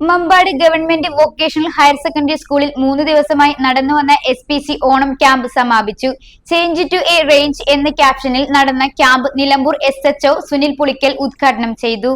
Mambad government vocational higher secondary സ്കൂളിൽ മൂന്ന് ദിവസമായി നടന്നുവന്ന S P C Onam camp സമാപിച്ചു. ചേഞ്ച് ടു എ റേഞ്ച് എന്ന ക്യാപ്ഷനിൽ നടന്ന camp Nilambur S H O Sunil Pulikkal ഉദ്ഘാടനം ചെയ്തു.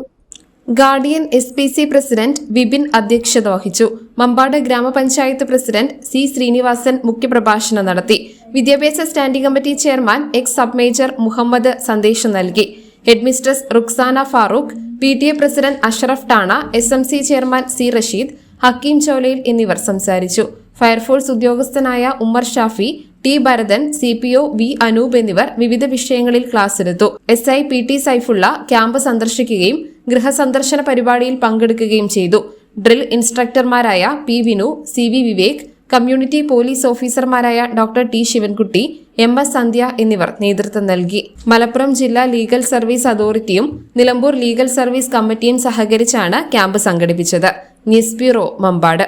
Guardian S P C president Vipin അധ്യക്ഷത വഹിച്ചു മമ്പാട് ഗ്രാമപഞ്ചായത്ത് പ്രസിഡന്റ് സി ശ്രീനിവാസൻ മുഖ്യപ്രഭാഷണം നടത്തി. വിദ്യാഭ്യാസ standing committee chairman ex sub major Muhammad സന്ദേശം നൽകി. Headmistress Ruksana Farooq P T A president Ashraf Tana S M C chairman C Rasheed Hakeem ചോലയിൽ എന്നിവർ സംസാരിച്ചു. ഫയർഫോഴ്സ് ഉദ്യോഗസ്ഥനായ Ummer Shafi T Bharathan C P O V Anoop എന്നിവർ വിവിധ വിഷയങ്ങളിൽ class എടുത്തു. S I P T Saifulla camp സന്ദർശിക്കുകയും ഗൃഹസന്ദർശന പരിപാടിയിൽ പങ്കെടുക്കുകയും ചെയ്തു. Drill ഇൻസ്ട്രക്ടർമാരായ P Vinu C V Vivek community police ഓഫീസർമാരായ doctor T Sivankutty M S Sandhya എന്നിവർ നേതൃത്വം നൽകി. മലപ്പുറം ജില്ലാ ലീഗൽ സർവീസ് അതോറിറ്റിയും നിലമ്പൂർ ലീഗൽ സർവീസ് കമ്മിറ്റിയും സഹകരിച്ചാണ് ക്യാമ്പ് സംഘടിപ്പിച്ചത്. News bureau Mambad.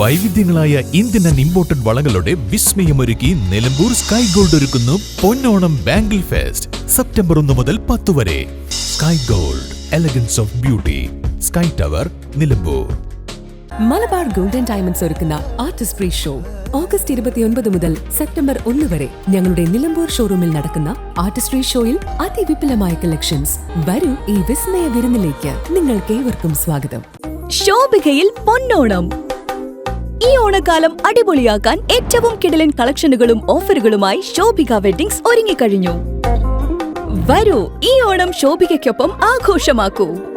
വൈവിധ്യങ്ങളായ Indian and imported വളകളുടെ വിസ്മയമൊരുക്കി നിലമ്പൂർ സ്കൈ ഗോൾഡ് ഒരുക്കുന്നു പൊന്നോണം ബാംഗിൾ ഫെസ്റ്റ് സെപ്റ്റംബർ ഒന്ന് മുതൽ പത്ത് വരെ. Sky gold elegance of beauty sky tower Nilambur. Malabar golden diamonds ഒരുക്കുന്ന ആർട്ടിസ്റ്റ് ഫ്രീ ഷോ. ഓഗസ്റ്റ് ഇരുപത്തിയൊൻപത് മുതൽ സെപ്റ്റംബർ ഒന്ന് വരെ ഞങ്ങളുടെ നിലമ്പൂർ ഷോറൂമിൽ നടക്കുന്ന ആർട്ടിസ്ട്രി ഷോയിൽ അതിവിപുലമായ കളക്ഷൻസ്. വരൂ ഈ വിസ്മയ വിരുന്നിലേക്ക്. നിങ്ങൾക്ക് ഏവർക്കും സ്വാഗതം. ശോഭികയിൽ പൊന്നോണം. ഈ ഓണക്കാലം അടിപൊളിയാക്കാൻ ഏറ്റവും കിടലൻ കളക്ഷനുകളും ഓഫറുകളുമായി ശോഭിക വെഡിങ്സ് ഒരുങ്ങിക്കഴിഞ്ഞു. വരൂ ഈ ഓണം ശോഭികയ്ക്കൊപ്പം ആഘോഷമാക്കൂ.